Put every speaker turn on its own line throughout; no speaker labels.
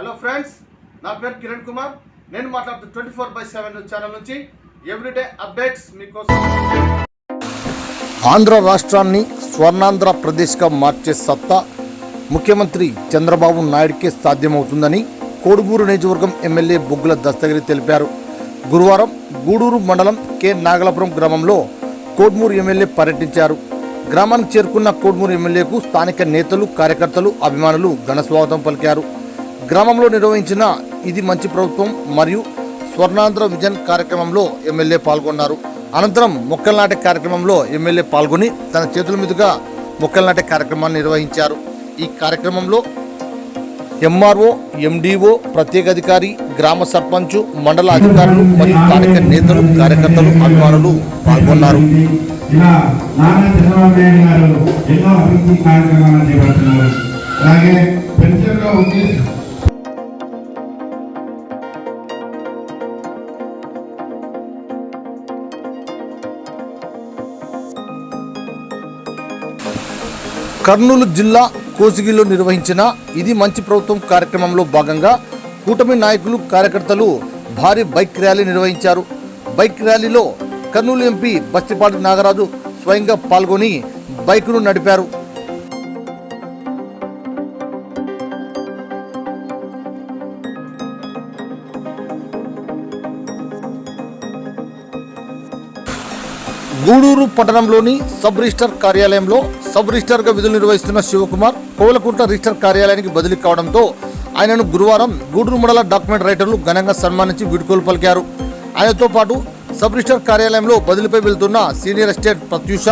Hello friends నా పేరు కిరణ్ కుమార్. నేను మాట్లాడుతూ twenty four by seven channel నుంచి ఎవ్రీడే అప్డేట్స్ మీకోసం.
ఆంధ్ర రాష్ట్రాన్ని స్వర్ణాంధ్ర ప్రదేశ్గా మార్చే సత్తా ముఖ్యమంత్రి చంద్రబాబు నాయుడికే సాధ్యమవుతుందని కోడుమూరు నియోజకవర్గం ఎమ్మెల్యే బొగ్గుల దస్తగిరి తెలిపారు. గురువారం గూడూరు మండలం కె. నాగలాపురం గ్రామంలో కోడ్మూరు ఎమ్మెల్యే పర్యటించారు. గ్రామానికి చేరుకున్న కోడ్మూరు ఎమ్మెల్యేకు స్థానిక నేతలు కార్యకర్తలు అభిమానులు ఘన స్వాగతం పలికారు. గ్రామంలో నిర్వహించిన ఇది మంచి ప్రభుత్వం మరియు స్వర్ణాంధ్ర విజన్ కార్యక్రమంలో ఎమ్మెల్యే పాల్గొన్నారు. అనంతరం మొక్కలు నాటే కార్యక్రమంలో ఎమ్మెల్యే పాల్గొని తన చేతుల మీదుగా మొక్కలు నాటే కార్యక్రమాన్ని నిర్వహించారు. ఈ కార్యక్రమంలో ఎంఆర్ఓ ఎండిఓ ప్రత్యేక అధికారి గ్రామ సర్పంచ్ మండల అధికారులు మరియు స్థానిక నేతలు కార్యకర్తలు అభిమానులు పాల్గొన్నారు.
ఇలా నారా చంద్రబాబు నాయుడు గారు ఎన్నో అభివృద్ధి కార్యక్రమాలు చేపడుతున్నారు. అలాగే పెన్షన్లో ఉద్దేశం
కర్నూలు జిల్లా కోసిగిలో నిర్వహించిన ఇది మంచి ప్రభుత్వం కార్యక్రమంలో భాగంగా కూటమి నాయకులు కార్యకర్తలు భారీ బైక్ ర్యాలీ నిర్వహించారు. బైక్ ర్యాలీలో కర్నూలు ఎంపీ బస్తిపాటి నాగరాజు స్వయంగా పాల్గొని బైకును నడిపారు. గూడూరు పట్టణంలోని సబ్ రిజిస్టర్ కార్యాలయంలో సబ్ రిజిస్టర్గా విధులు నిర్వహిస్తున్న శివకుమార్ కోవలకుంట రిజిస్టర్ కార్యాలయానికి బదిలీ కావడంతో ఆయనను గురువారం గూడూరు మండల డాక్యుమెంట్ రైటర్లు ఘనంగా సన్మానించి వీడ్కోలు పలికారు. ఆయనతో పాటు సబ్ రిజిస్టర్ కార్యాలయంలో బదిలీపై వెళ్తున్న సీనియర్ ఎస్టేట్ ప్రత్యూష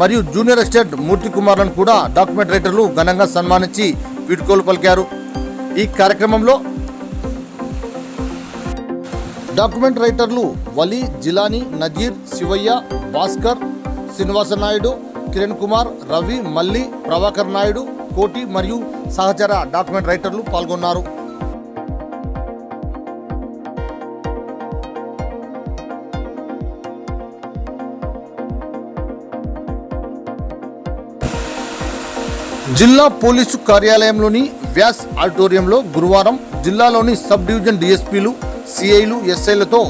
మరియు జూనియర్ ఎస్టేట్ మూర్తి కుమార్లను కూడా డాక్యుమెంట్ రైటర్లు ఘనంగా సన్మానించి వీడ్కోలు పలికారు. ఈ కార్యక్రమంలో డాక్యుమెంట్ రైటర్లు వలి జిలానీ నజీర్ శివయ్య భాస్కర్ శ్రీనివాస నాయుడు కిరణ్ కుమార్ రవి మల్లి ప్రభాకర్ నాయుడు కోటి మరియు సహచర డాక్యుమెంట్ రైటర్లు పాల్గొన్నారు. జిల్లా పోలీసు కార్యాలయంలోని వ్యాస్ ఆడిటోరియంలో గురువారం జిల్లాలోని సబ్ డివిజన్ డిఎస్పీలు సిఐలు ఎస్ఐలతో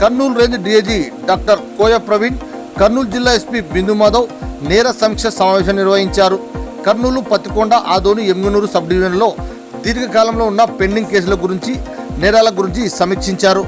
Kurnool range DIG doctor Koya Praveen Kurnool జిల్లా ఎస్పీ బిందు మాధవ్ నేర సమీక్ష సమావేశం నిర్వహించారు. కర్నూలు పత్తికొండ ఆదోని ఎమ్మిగనూరు సబ్ డివిజన్లో దీర్ఘకాలంలో ఉన్న పెండింగ్ కేసుల గురించి నేరాల గురించి సమీక్షించారు.